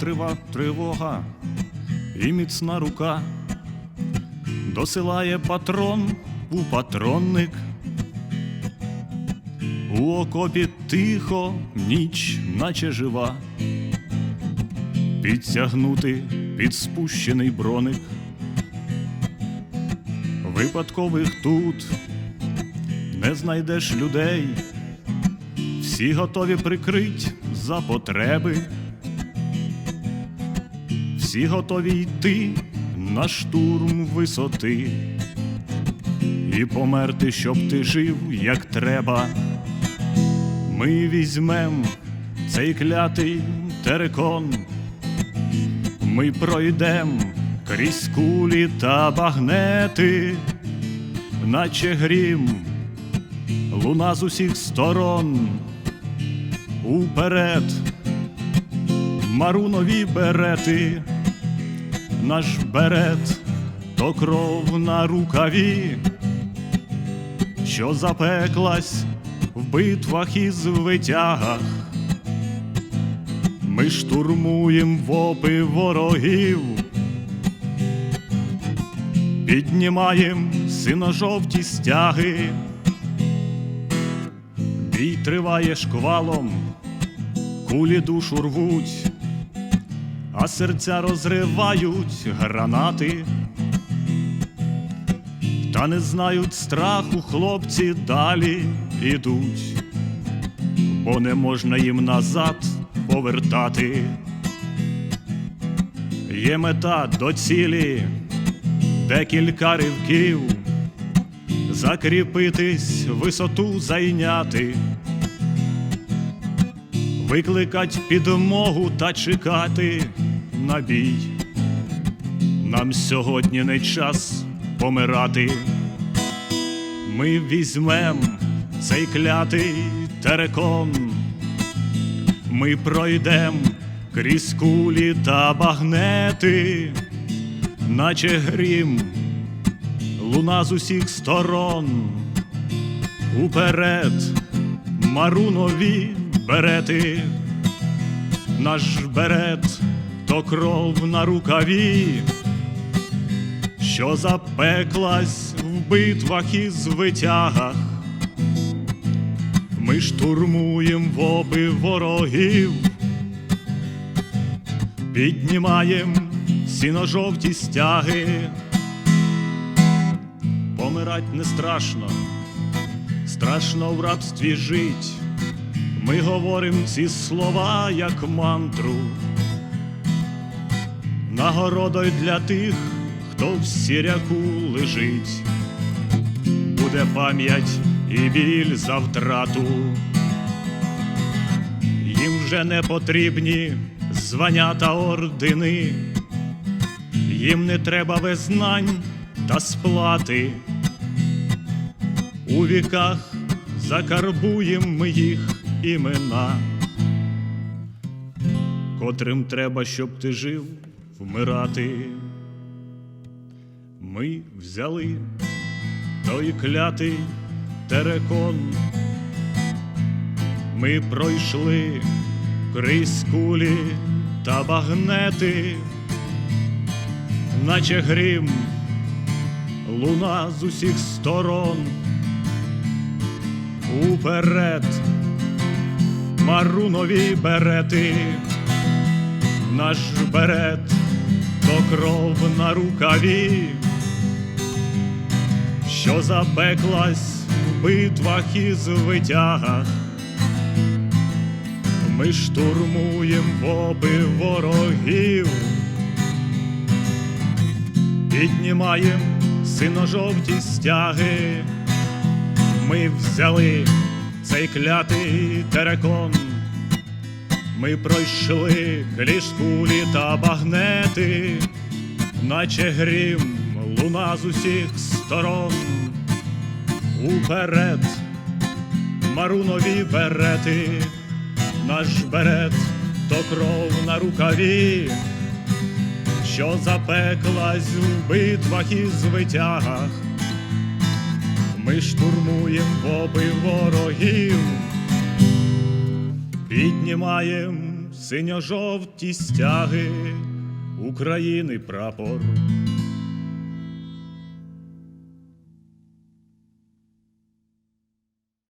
крива тривога і міцна рука досилає патрон у патронник. У окопі тихо, ніч, наче жива, підтягнути під спущений броник. Випадкових тут не знайдеш людей, всі готові прикрить за потреби, всі готові йти на штурм висоти. І померти, щоб ти жив, як треба. Ми візьмем цей клятий терекон, ми пройдем крізь кулі та багнети, наче грім, луна з усіх сторон, уперед, марунові берети, наш берет то кров на рукаві, що запеклась в битвах і звитягах. Ми штурмуєм вопи ворогів, піднімаєм синожовті стяги, бій триває шквалом, кулі душу рвуть, а серця розривають гранати. Та не знають страху, хлопці далі ідуть, бо не можна їм назад повертати. Є мета до цілі, декілька ривків, закріпитись, висоту зайняти, викликать підмогу та чекати на. Нам сьогодні не час помирати. Ми візьмем цей клятий терекон, ми пройдем крізь кулі та багнети, наче грім, луна з усіх сторон, уперед, марунові берети, наш берет то кров на рукаві що запеклась в битвах і звитягах. Ми штурмуєм воби ворогів, піднімаєм сіно-жовті стяги. Помирать не страшно, страшно в рабстві жить. Ми говорим ці слова, як мантру, нагородою для тих хто в сіряку лежить, буде пам'ять і біль за втрату, їм вже не потрібні звання та ордени, їм не треба визнань та сплати. У віках закарбуєм ми їх імена, котрим треба, щоб ти жив вмирати. Ми взяли той клятий терекон, ми пройшли крізь кулі та багнети, наче грім, луна з усіх сторон, уперед, марунові берети, наш берет то кров на рукаві що запеклась в битвах і звитягах. Ми штурмуєм воби ворогів, піднімаєм синожовті стяги, ми взяли цей клятий терекон, ми пройшли крізь кулі та багнети, наче грім луна з усіх сторон, уперед, марунові берети, наш берет то кров на рукаві, що запеклась в битвах і звитягах. Ми штурмуєм воби ворогів, піднімаєм синьо-жовті стяги, України прапор,